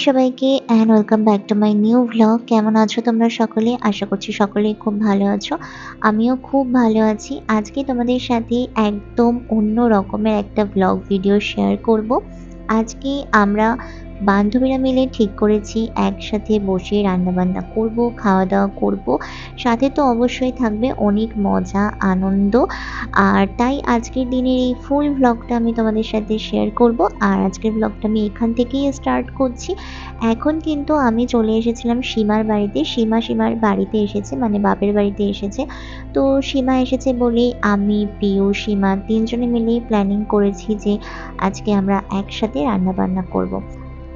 সবাইকে and welcome back to my new vlog কেমন আছো তোমরা সকলে? আশা করছি সকলেই খুব ভালো আছো। আমিও খুব ভালো আছি। আজকে তোমাদের সাথে একদম অন্য রকমের একটা ভ্লগ ভিডিও শেয়ার করব। আজকে আমরা বান্ধবীরা মিলে ঠিক করেছি, একসাথে বসে রান্নাবান্না করব খাওয়া দাওয়া করব। সাথে তো অবশ্যই থাকবে অনেক মজা, আনন্দ। আর তাই আজকের দিনের এই ফুল ভ্লগটা আমি তোমাদের সাথে শেয়ার করব। আর আজকের ভ্লগটা আমি এখান থেকেই স্টার্ট করছি। এখন কিন্তু আমি চলে এসেছিলাম সীমার বাড়িতে। সীমা সীমার বাড়িতে এসেছে মানে বাপের বাড়িতে এসেছে। তো সীমা এসেছে বলে আমি, পিউ, সীমা তিনজনে মিলেই প্ল্যানিং করেছি যে আজকে আমরা একসাথে রান্না বান্না করব।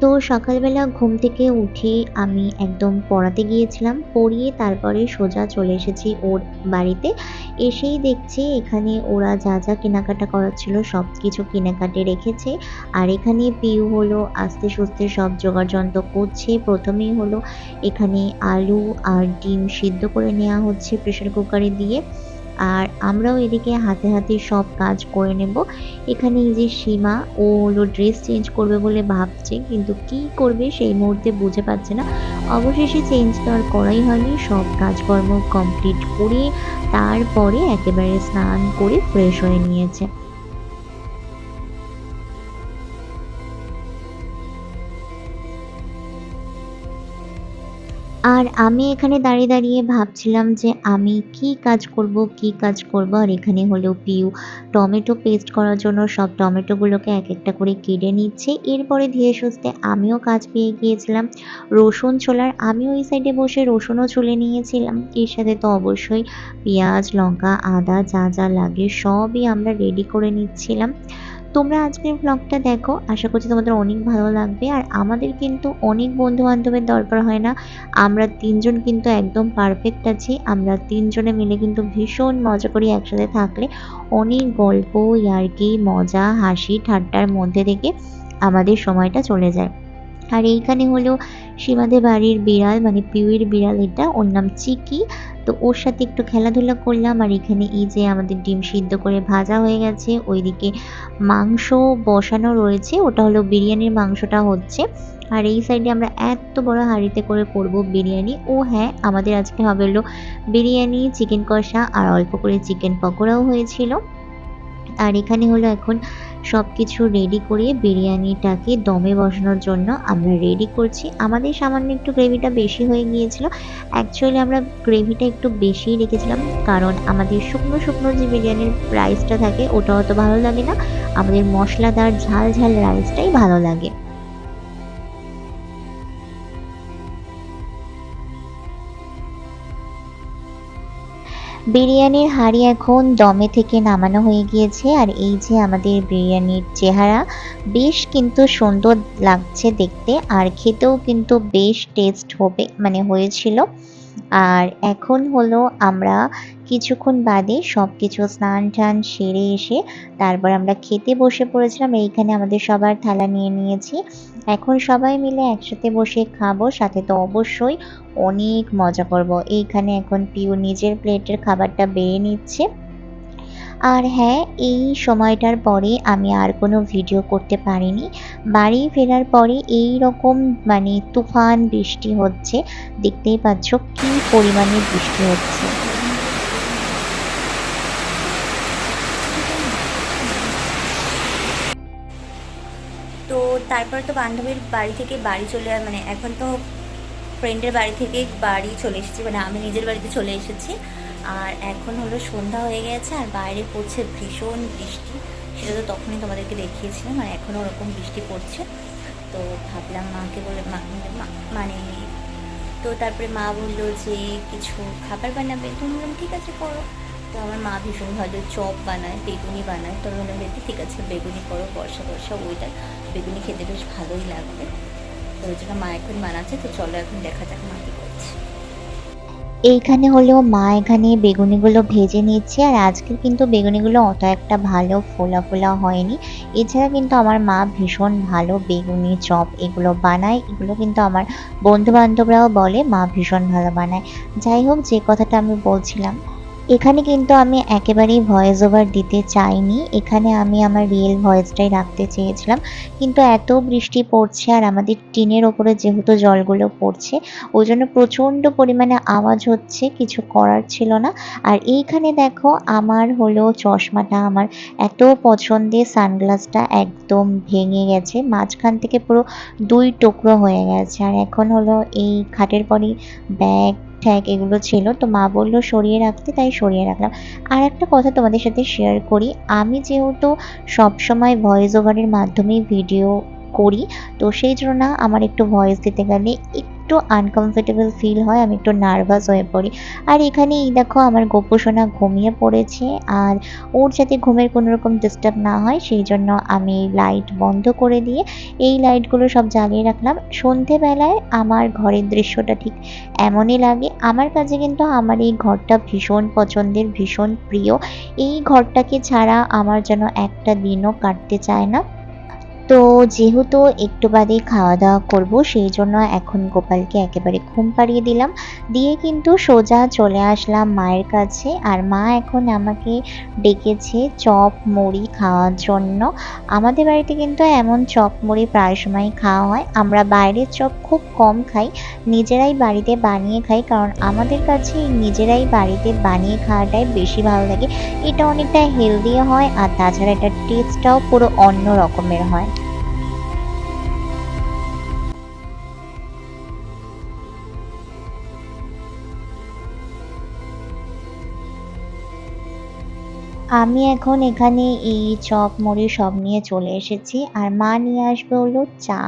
তো সকালবেলা ঘুম থেকে উঠে আমি একদম পড়াতে গিয়েছিলাম, পড়িয়ে তারপরে সোজা চলে এসেছি ওর বাড়িতে। এসেই দেখছি এখানে ওরা যা যা কেনাকাটা করার ছিল সব কিছু কেনাকাটে রেখেছে। আর এখানে পিউ হলো, আস্তে সুস্তে সব জোগাড় যন্ত্র করছে। প্রথমেই হলো এখানে আলু আর ডিম সিদ্ধ করে নেওয়া হচ্ছে প্রেশার কুকারে দিয়ে। আর আমরাও এদিকে হাতে হাতে সব কাজ করে নেব। এখানে এই যে সীমা, ও হলো ড্রেস চেঞ্জ করবে বলে ভাবছে, কিন্তু কি করবে সেই মুহূর্তে বুঝে পাচ্ছে না। অবশেষে চেঞ্জ তো আর করাই হয়নি, সব কাজকর্ম কমপ্লিট করে তারপরে একেবারে স্নান করে ফ্রেশ হয়ে নিয়েছে। আর আমি এখানে দাঁড়িয়ে দাঁড়িয়ে ভাবছিলাম যে আমি কি কাজ করব, কি কাজ করব, আর এখানে হলো পিউ। টমেটো পেস্ট করার জন্য সব টমেটোগুলোকে এক একটা করে কেটে নিচ্ছে। এরপরে ধীরে সুস্থে আমিও কাজ পেয়ে গিয়েছিলাম। রসুন ছোলার আমি ওই সাইডে বসে রসুনও ছুলে নিয়েছিলাম। এর সাথে তো অবশ্যই পেঁয়াজ, লঙ্কা, আদা যা যা লাগে সবই আমরা রেডি করে নিচ্ছিলাম। তোমরা আজকের ব্লগটা দেখো। আশা করছি তোমাদের অনেক ভালো লাগবে। আর আমাদের কিন্তু অনেক বন্ধু বান্ধবের দরকার হয় না। আমরা তিনজন কিন্তু একদম পারফেক্ট আছি। আমরা তিনজনে মিলে কিন্তু ভীষণ মজা করি একসাথে থাকলে। অনেক গল্প, ইয়ার্কি, মজা, হাসি, ঠাট্টার মধ্যে থেকে আমাদের সময়টা চলে যায়। আর এইখানে হলো সীমাদের বাড়ির বিড়াল মানে পিউয়ের বিড়াল এটা, ওর নাম চিকি। তো ওর সাথে একটু খেলাধুলা করলাম, আর এখানে এই যে আমাদের ডিম সিদ্ধ করে ভাজা হয়ে গেছে, ওইদিকে মাংস বসানো রয়েছে, ওটা হলো বিরিয়ানির মাংসটা হচ্ছে। আর এই সাইডে আমরা এত বড় হাঁড়িতে করে করব বিরিয়ানি। ও হ্যাঁ আমাদের আজকে হবে হলো বিরিয়ানি চিকেন কষা, আর অল্প করে চিকেন পকোড়াও হয়েছিল। আর এখানে হলো এখন সব কিছু রেডি করে বিরিয়ানিটাকে দমে বসানোর জন্য আমরা রেডি করছি। আমাদের সামান্য একটু গ্রেভিটা বেশি হয়ে গিয়েছিল। অ্যাকচুয়ালি আমরা গ্রেভিটা একটু বেশিই রেখেছিলাম, কারণ আমাদের শুকনো শুকনো যে বিরিয়ানির রাইসটা থাকে, ওটা অত ভালো লাগে না। আমাদের মশলাদার ঝাল ঝাল রাইসটাই ভালো লাগে। বিরিয়ানির হাড়ি এখন দমে থেকে নামানো হয়ে গিয়েছে, আর এই যে আমাদের বিরিয়ানির চেহারা, বেশ কিন্তু সুন্দর লাগছে দেখতে, আর খেতেও কিন্তু বেশ টেস্ট হবে মানে হয়েছিল। আর এখন হলো আমরা কিছুক্ষণ বাদে সব কিছু স্নান টান সেরে এসে তারপর আমরা খেতে বসে পড়েছিলাম, এইখানে আমাদের সবার থালা নিয়ে নিয়েছি। এখন সবাই মিলে একসাথে বসে খাব, সাথে তো অবশ্যই অনেক মজা করব। এইখানে এখন পিউ নিজের প্লেটের খাবারটা বেড়ে নিচ্ছে। আর হ্যাঁ এই সময়টার পরে আমি আর কোনো ভিডিও করতে পারিনি। বাড়ি ফেরার পরে এই রকম মানে তুফান বৃষ্টি হচ্ছে, দেখতেই পাচ্ছ কি পরিমাণে বৃষ্টি হচ্ছে। তো তারপরে তো বান্ধবীর বাড়ি থেকে বাড়ি চলে মানে এখন তো ফ্রেন্ডের বাড়ি থেকে বাড়ি চলে এসেছি মানে আমি নিজের বাড়িতে চলে এসেছি। আর এখন হলো সন্ধ্যা হয়ে গেছে আর বাইরে পড়ছে ভীষণ বৃষ্টি। সেটা তো তখনই তোমাদেরকে দেখিয়েছিলাম আর এখনও ওরকম বৃষ্টি পড়ছে। তো ভাবলাম মাকে বলে মানে তো তারপরে মা বলল যে, কিছু খাবার বানাবে? তো বললাম, ঠিক আছে, করো। তো আমার মা ভীষণ ভালো চপ বানায়, বেগুনি বানায়। তো বললাম বেটি ঠিক আছে, বেগুনি করো, বর্ষা বর্ষা ওইটা বেগুনি খেতে বেশ ভালোই লাগবে। তো ওই জন্য মা এখন বানাচ্ছে, তো চলো এখন দেখা যাক মা কী করছে। এইখানে হলেও মা এখানে বেগুনিগুলো ভেজে নিচ্ছে, আর আজকে কিন্তু বেগুনিগুলো অত একটা ভালো ফোলা ফোলা হয়নি। এছাড়া কিন্তু আমার মা ভীষণ ভালো বেগুনি চপ এগুলো বানায়, এগুলো কিন্তু আমার বন্ধু বান্ধবরাও বলে মা ভীষণ ভালো বানায়। যাই হোক, যে কথাটা আমি বলছিলাম এখানে কিন্তু আমি একেবারেই ভয়েস ওভার দিতে চাইনি। এখানে আমি আমার রিয়েল ভয়েসটাই রাখতে চেয়েছিলাম। কিন্তু এত বৃষ্টি পড়ছে আর আমাদের টিনের ওপরে যেহেতু জলগুলো পড়ছে ওই জন্য প্রচণ্ড পরিমাণে আওয়াজ হচ্ছে, কিছু করার ছিল না। আর এইখানে দেখো আমার হলো চশমাটা, আমার এত পছন্দের সানগ্লাসটা একদম ভেঙে গেছে। মাঝখান থেকে পুরো দুই টুকরো হয়ে গেছে। আর এখন হলো এই খাটের পরই ব্যাগ ঠ্যাগ এগুলো ছিল। তো মা বলল, সরিয়ে রাখতে। তাই সরিয়ে রাখলাম। আর একটা কথা তোমাদের সাথে শেয়ার করি। আমি যেহেতু সবসময় ভয়েস ওভারের মাধ্যমেই ভিডিও করি, তো সেই জন্য আমার একটু ভয়েস দিতে গেলে একটু আনকমফোর্টেবল ফিল হয়, আমি একটু নার্ভাস হয়ে পড়ি। আর এখানে এই দেখো, আমার গোপসোনা ঘুমিয়ে পড়েছে। আর ওর যাতে ঘুমের কোনো রকম ডিস্টার্ব না হয়, সেই জন্য আমি লাইট বন্ধ করে দিয়ে এই লাইটগুলো সব জ্বালিয়ে রাখলাম। সন্ধেবেলায় আমার ঘরের দৃশ্যটা ঠিক এমনই লাগে। আমার কাছে কিন্তু আমার এই ঘরটা ভীষণ পছন্দের, ভীষণ প্রিয়। এই ঘরটাকে ছাড়া আমার যেন একটা দিনও কাটতে চায় না। তো যেহেতু একটু বাদেই খাওয়া দাওয়া করব, সেই জন্য এখন গোপালকে একেবারে ঘুম পাড়িয়ে দিলাম। দিয়ে কিন্তু সোজা চলে আসলাম মায়ের কাছে। আর মা এখন আমাকে ডেকেছে চপ, মুড়ি খাওয়ার জন্য। আমাদের বাড়িতে কিন্তু এমন চপ, মুড়ি প্রায় সময় খাওয়া হয়। আমরা বাইরের চপ খুব কম খাই, নিজেরাই বাড়িতে বানিয়ে খাই। কারণ আমাদের কাছে নিজেরাই বাড়িতে বানিয়ে খাওয়াটাই বেশি ভালো লাগে। এটা অনেকটা হেলদিও হয়, আর তাছাড়া এটার টেস্টটাও পুরো অন্য রকমের হয়। আমি এখন এখানে এই চপ মুড়ি সব নিয়ে চলে এসেছি। আর মা নিয়ে আসবে হলো চা।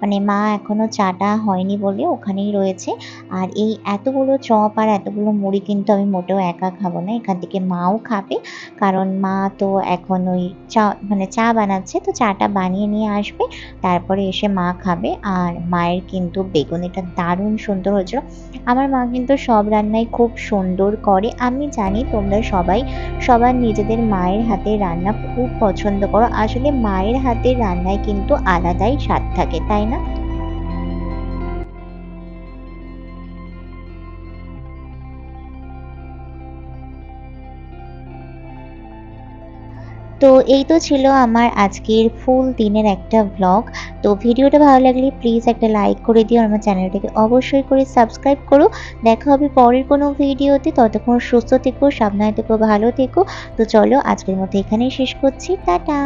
মানে মা এখনও চাটা হয়নি বলে ওখানেই রয়েছে। আর এই এতগুলো চপ আর এতগুলো মুড়ি কিন্তু আমি মোটেও একা খাব না। এখান থেকে মাও খাবে। কারণ মা তো এখন ওই চা মানে চা বানাচ্ছে তো চাটা বানিয়ে নিয়ে আসবে। তারপরে এসে মা খাবে। আর মায়ের কিন্তু বেগুনিটা দারুণ সুন্দর হয়েছিল। আমার মা কিন্তু সব রান্নাই খুব সুন্দর করে। আমি জানি তোমরা সবাই সবার নিজেদের মায়ের হাতের রান্না খুব পছন্দ করো। আসলে মায়ের হাতের রান্নায় কিন্তু আলাদাই স্বাদ থাকে, তাই না? তো এই তো ছিল আমার আজকের ফুল দিনের একটা ব্লগ তো ভিডিওটা ভালো লাগলে প্লিজ একটা লাইক করে দিও আমার চ্যানেলটাকে অবশ্যই করে সাবস্ক্রাইব করো। দেখা হবে পরের কোনো ভিডিওতে। ততক্ষণ সুস্থ থেকো, সাবধানে থেকো, ভালো থেকো। তো চলো আজকের মতো এখানেই শেষ করছি। টাটা!